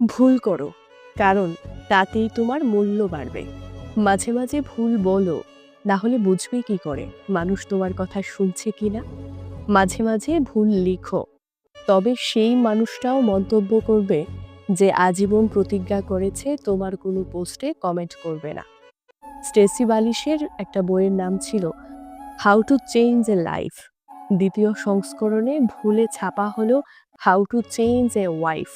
ভুল করো, কারণ তাতেই তোমার মূল্য বাড়বে। মাঝে মাঝে ভুল বলো, না হলে বুঝবে কি করে? মানুষ তোমার কথা শুনছে কি না? মাঝে মাঝে ভুল লিখো। তবে সেই মানুষটাও মন্তব্য করবে যে আজীবন প্রতিজ্ঞা করেছে, তোমার কোনো পোস্টে কমেন্ট করবে না। স্টেসি বালিশের একটা বইয়ের নাম ছিল how to change a life দ্বিতীয় সংস্করণে ভুলে ছাপা হলো how to change a wife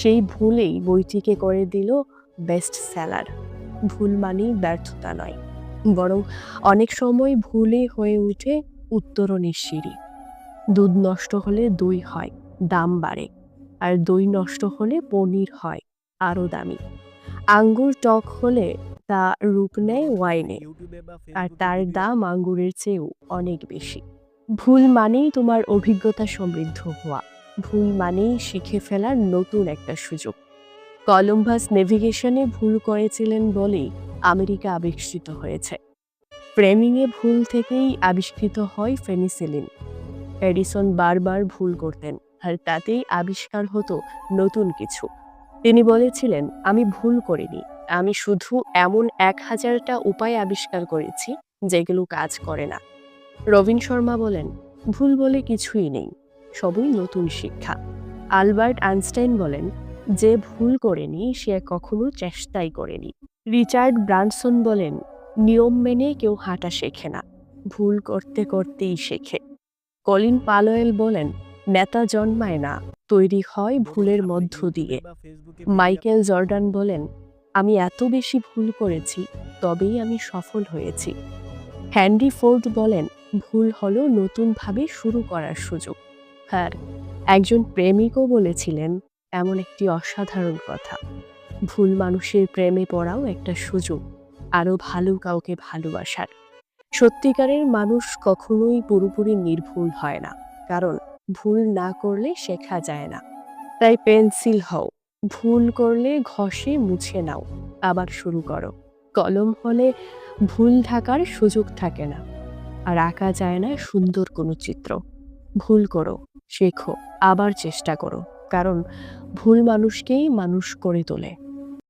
সেই ভুলেই বইটিকে করে দিল বেস্ট সেলার ভুল মানেই ব্যর্থতা নয়, বরং অনেক সময় ভুলে হয়ে উঠে উত্তরণের সিঁড়ি। দুধ নষ্ট হলে দই হয়, দাম বাড়ে, আর দই নষ্ট হলে পনির হয়, আরও দামি। আঙ্গুর টক হলে তা রূপ নেয় ওয়াইনে, আর তার দাম আঙ্গুরের চেয়েও অনেক বেশি। ভুল মানেই তোমার অভিজ্ঞতা সমৃদ্ধ হওয়া। ভুল মানেই শিখে ফেলার নতুন একটা সুযোগ। কলম্বাস নেভিগেশনে ভুল করেছিলেন বলেই আমেরিকা আবিষ্কৃত হয়েছে। ফ্রেমিংয়ে ভুল থেকেই আবিষ্কৃত হয় ফেনিসিলিন। এডিসন বারবার ভুল করতেন, আর তাতেই আবিষ্কার হতো নতুন কিছু। তিনি বলেছিলেন, আমি ভুল করিনি, আমি শুধু এমন এক হাজারটা উপায় আবিষ্কার করেছি, যেগুলো কাজ করে না। রবিন শর্মা বলেন, ভুল বলে কিছুই নেই। সবই নতুন শিক্ষা। আলবার্ট আইনস্টাইন বলেন, যে ভুল করেনি, সে কখনো চেষ্টাই করেনি। রিচার্ড ব্রানসন বলেন, নিয়ম মেনে কেউ হাঁটা শেখে না, ভুল করতে করতেই শেখে। কলিন পালোয়েল বলেন, নেতা জন্মায় না, তৈরি হয় ভুলের মধ্য দিয়ে। মাইকেল জর্ডান বলেন, আমি এত বেশি ভুল করেছি, তবেই আমি সফল হয়েছি। হ্যান্ডি ফোর্ড বলেন, ভুল হলো নতুনভাবে শুরু করার সুযোগ। আর একজন প্রেমিকও বলেছিলেন, এমন একটি অসাধারণ কথা। ভুল মানুষের প্রেমে পড়াও একটা সুযোগ। আরও ভালো কাউকে ভালোবাসার। সত্যিকারের মানুষ কখনোই পুরোপুরি নির্ভুল হয় না। কারণ, ভুল না করলে শেখা যায় না। তাই পেন্সিল হও। ভুল করলে ঘষে মুছে নাও। আবার শুরু করো। কলম হলে ভুল ঢাকার সুযোগ থাকে না। আর আঁকা যায় না সুন্দর কোনো চিত্র। ভুল করো। শেখো আবার চেষ্টা করো। কারণ ভুল মানুষকেই মানুষ করে তোলে।